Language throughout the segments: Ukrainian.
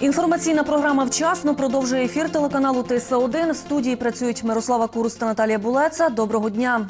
Інформаційна програма вчасно продовжує ефір телеканалу тса 1 В студії працюють Мирослава Курус та Наталія Булеца. Доброго дня.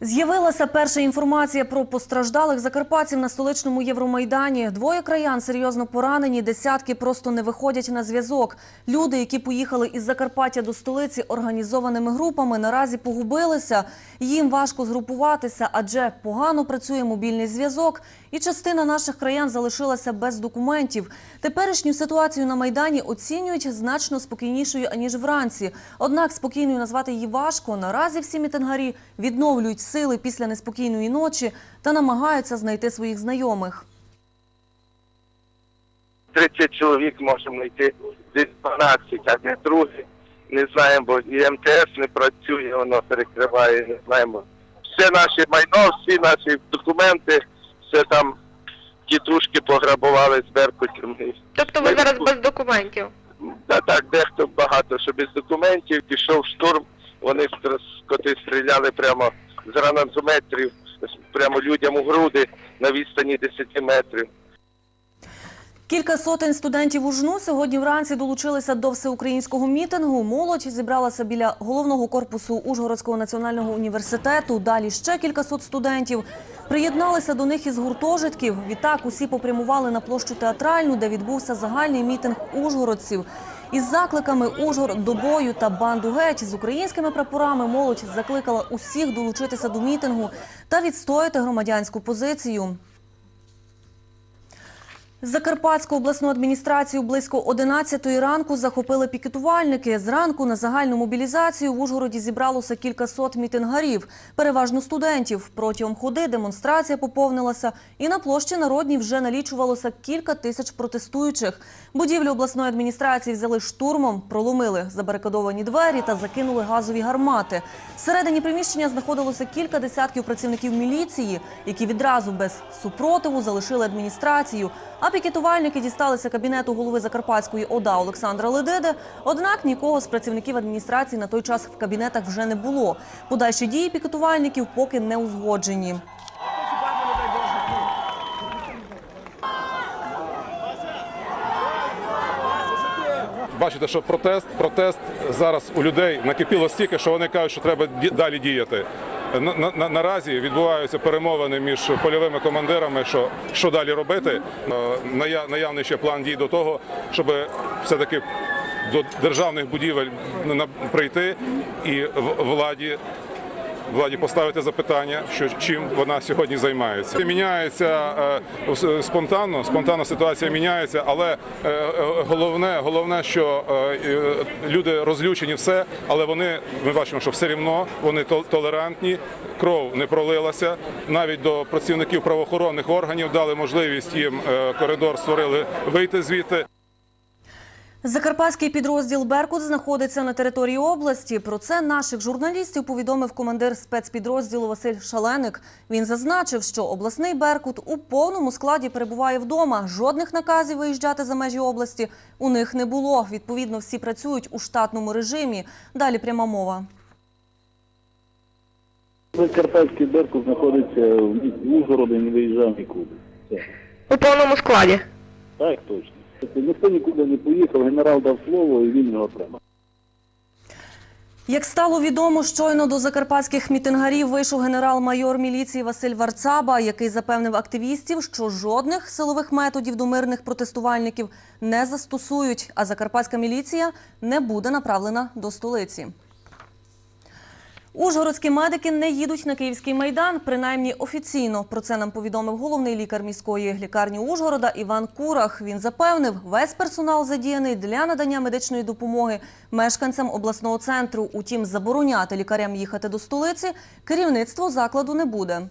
З'явилася перша інформація про постраждалих закарпатців на столичному Євромайдані. Двоє краян серйозно поранені, десятки просто не виходять на зв'язок. Люди, які поїхали із Закарпаття до столиці організованими групами, наразі погубилися. Їм важко згрупуватися, адже погано працює мобільний зв'язок, і частина наших краян залишилася без документів. Теперішню ситуацію на майдані оцінюють значно спокійнішою аніж вранці. Однак спокійною назвати її важко. Наразі всі мітингарі відновлюють сили після неспокійної ночі та намагаються знайти своїх знайомих. 30 чоловік можемо знайти десь 12, а де другі не знаємо, бо і МТС не працює, воно перекриває, не знаємо. Все наше майно, всі наші документи, все там тітушки пограбували з Беркутів. Тобто ви зараз без документів. Та так, дехто багато, що без документів, пішов штурм, вони коти стріляли прямо з гранатометрів, прямо людям у груди на відстані 10 метрів. Кілька сотень студентів УЖНУ сьогодні вранці долучилися до всеукраїнського мітингу. Молодь зібралася біля головного корпусу Ужгородського національного університету. Далі ще кількасот студентів приєдналися до них із гуртожитків. Відтак усі попрямували на площу театральну, де відбувся загальний мітинг ужгородців. Із закликами Ужгород до бою та банду геть з українськими прапорами молодь закликала усіх долучитися до мітингу та відстояти громадянську позицію. Закарпатську обласну адміністрацію близько 11 ранку захопили пікетувальники. Зранку на загальну мобілізацію в Ужгороді зібралося кількасот мітингарів, переважно студентів. Протягом ходи демонстрація поповнилася, і на площі Народній вже налічувалося кілька тисяч протестуючих. Будівлю обласної адміністрації взяли штурмом, проломили забарикадовані двері та закинули газові гармати. Всередині приміщення знаходилося кілька десятків працівників міліції, які відразу без супротиву залишили адміністрацію. А пікетувальники дісталися кабінету голови Закарпатської ОДА Олександра Ледиди. Однак нікого з працівників адміністрації на той час в кабінетах вже не було. Подальші дії пікетувальників поки не узгоджені. Бачите, що протест, протест зараз у людей накипіло стільки, що вони кажуть, що треба далі діяти. На, на, на- наразі відбуваються перемовини між польовими командирами, що, що далі робити. Е, ная- Наявний ще план дій до того, щоб все-таки до державних будівель прийти і владі владі поставити запитання, що чим вона сьогодні займається. Міняється е, спонтанно, спонтанно ситуація міняється, але е, е, головне, головне, що люди розлючені все, але вони ми бачимо, що все рівно вони толерантні, кров не пролилася. Навіть до працівників правоохоронних органів дали можливість їм коридор створили вийти звідти. Закарпатський підрозділ Беркут знаходиться на території області. Про це наших журналістів повідомив командир спецпідрозділу Василь Шаленик. Він зазначив, що обласний Беркут у повному складі перебуває вдома. Жодних наказів виїжджати за межі області у них не було. Відповідно, всі працюють у штатному режимі. Далі пряма мова. Закарпатський Беркут знаходиться в місті Ужгороді не виїжджав нікуди. Все. У повному складі. Так точно. Тобто Ніхто нікуди не поїхав, генерал дав слово і він його отримав. Як стало відомо, щойно до закарпатських мітингарів вийшов генерал-майор міліції Василь Варцаба, який запевнив активістів, що жодних силових методів до мирних протестувальників не застосують, а закарпатська міліція не буде направлена до столиці. Ужгородські медики не їдуть на Київський майдан, принаймні офіційно. Про це нам повідомив головний лікар міської лікарні Ужгорода Іван Курах. Він запевнив, весь персонал задіяний для надання медичної допомоги мешканцям обласного центру. Утім, забороняти лікарям їхати до столиці керівництво закладу не буде.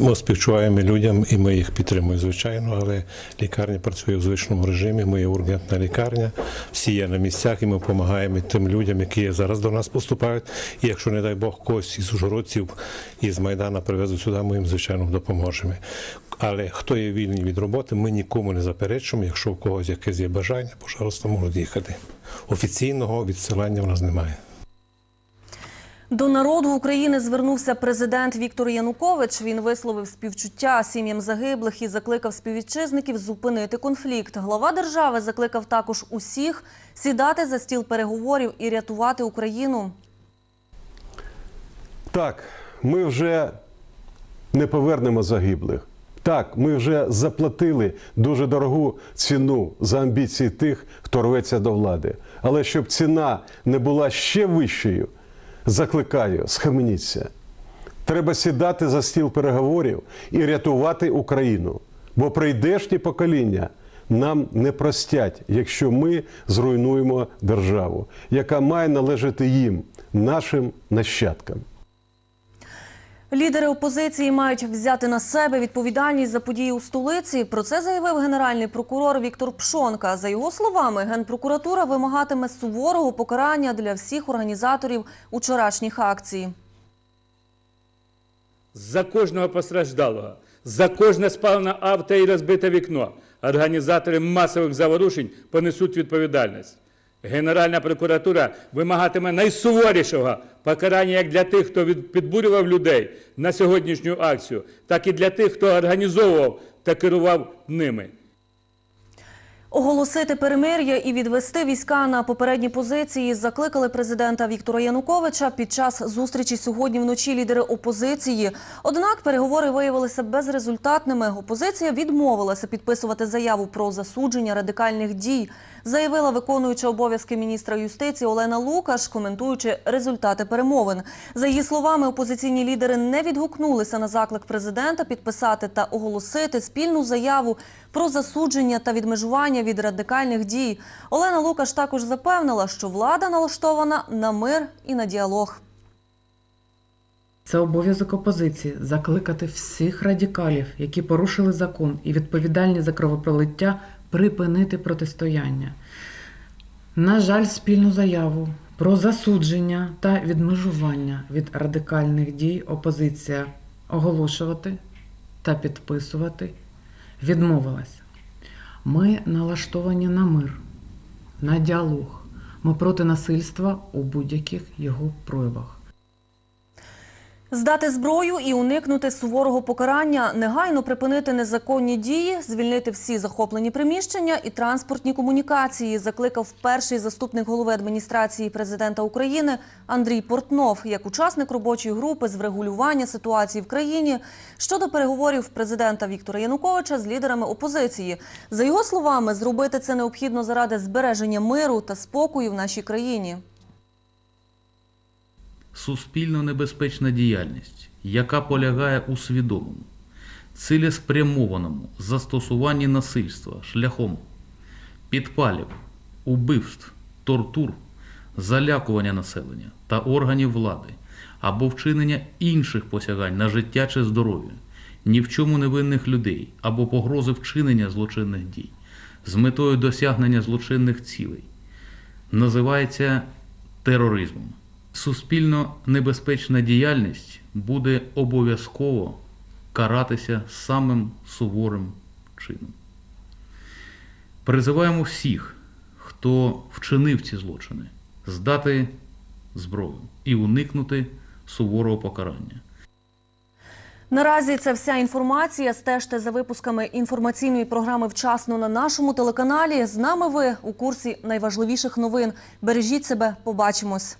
Ми співчуваємо людям і ми їх підтримуємо, звичайно, але лікарня працює в звичному режимі. Ми є ургентна лікарня, всі є на місцях, і ми допомагаємо тим людям, які зараз до нас поступають. І якщо, не дай Бог, когось із ужгородців із Майдана привезуть сюди, ми їм звичайно допоможемо. Але хто є вільний від роботи, ми нікому не заперечуємо. Якщо у когось якесь є бажання, пожалуйста, можуть їхати. Офіційного відсилання в нас немає. До народу України звернувся президент Віктор Янукович. Він висловив співчуття сім'ям загиблих і закликав співвітчизників зупинити конфлікт. Глава держави закликав також усіх сідати за стіл переговорів і рятувати Україну. Так, ми вже не повернемо загиблих. Так, ми вже заплатили дуже дорогу ціну за амбіції тих, хто рветься до влади. Але щоб ціна не була ще вищою, закликаю, схаменіться. Треба сідати за стіл переговорів і рятувати Україну. Бо прийдешні покоління нам не простять, якщо ми зруйнуємо державу, яка має належати їм, нашим нащадкам. Лідери опозиції мають взяти на себе відповідальність за події у столиці. Про це заявив генеральний прокурор Віктор Пшонка. За його словами, генпрокуратура вимагатиме суворого покарання для всіх організаторів учорашніх акцій. за кожного постраждалого, за кожне спалене авто і розбите вікно. Організатори масових заворушень понесуть відповідальність. Генеральна прокуратура вимагатиме найсуворішого покарання як для тих, хто підбурював людей на сьогоднішню акцію, так і для тих, хто організовував та керував ними. Оголосити перемир'я і відвести війська на попередні позиції закликали президента Віктора Януковича під час зустрічі сьогодні вночі лідери опозиції. Однак переговори виявилися безрезультатними. Опозиція відмовилася підписувати заяву про засудження радикальних дій, заявила виконуюча обов'язки міністра юстиції Олена Лукаш, коментуючи результати перемовин. За її словами, опозиційні лідери не відгукнулися на заклик президента підписати та оголосити спільну заяву про засудження та відмежування від радикальних дій. Олена Лукаш також запевнила, що влада налаштована на мир і на діалог. Це обов'язок опозиції закликати всіх радикалів, які порушили закон і відповідальні за кровопролиття, припинити протистояння. На жаль, спільну заяву про засудження та відмежування від радикальних дій опозиція оголошувати та підписувати відмовилась. Ми налаштовані на мир, на діалог. Ми проти насильства у будь-яких його проявах. Здати зброю і уникнути суворого покарання, негайно припинити незаконні дії, звільнити всі захоплені приміщення і транспортні комунікації, закликав перший заступник голови адміністрації президента України Андрій Портнов як учасник робочої групи з врегулювання ситуації в країні щодо переговорів президента Віктора Януковича з лідерами опозиції. За його словами, зробити це необхідно заради збереження миру та спокою в нашій країні. Суспільно небезпечна діяльність, яка полягає у свідомому, цілеспрямованому застосуванні насильства шляхом підпалів, убивств, тортур, залякування населення та органів влади або вчинення інших посягань на життя чи здоров'я, ні в чому невинних людей або погрози вчинення злочинних дій з метою досягнення злочинних цілей називається тероризмом. Суспільно небезпечна діяльність буде обов'язково каратися самим суворим чином. Призиваємо всіх, хто вчинив ці злочини, здати зброю і уникнути суворого покарання. Наразі це вся інформація. Стежте за випусками інформаційної програми вчасно на нашому телеканалі. З нами ви у курсі найважливіших новин. Бережіть себе, побачимось.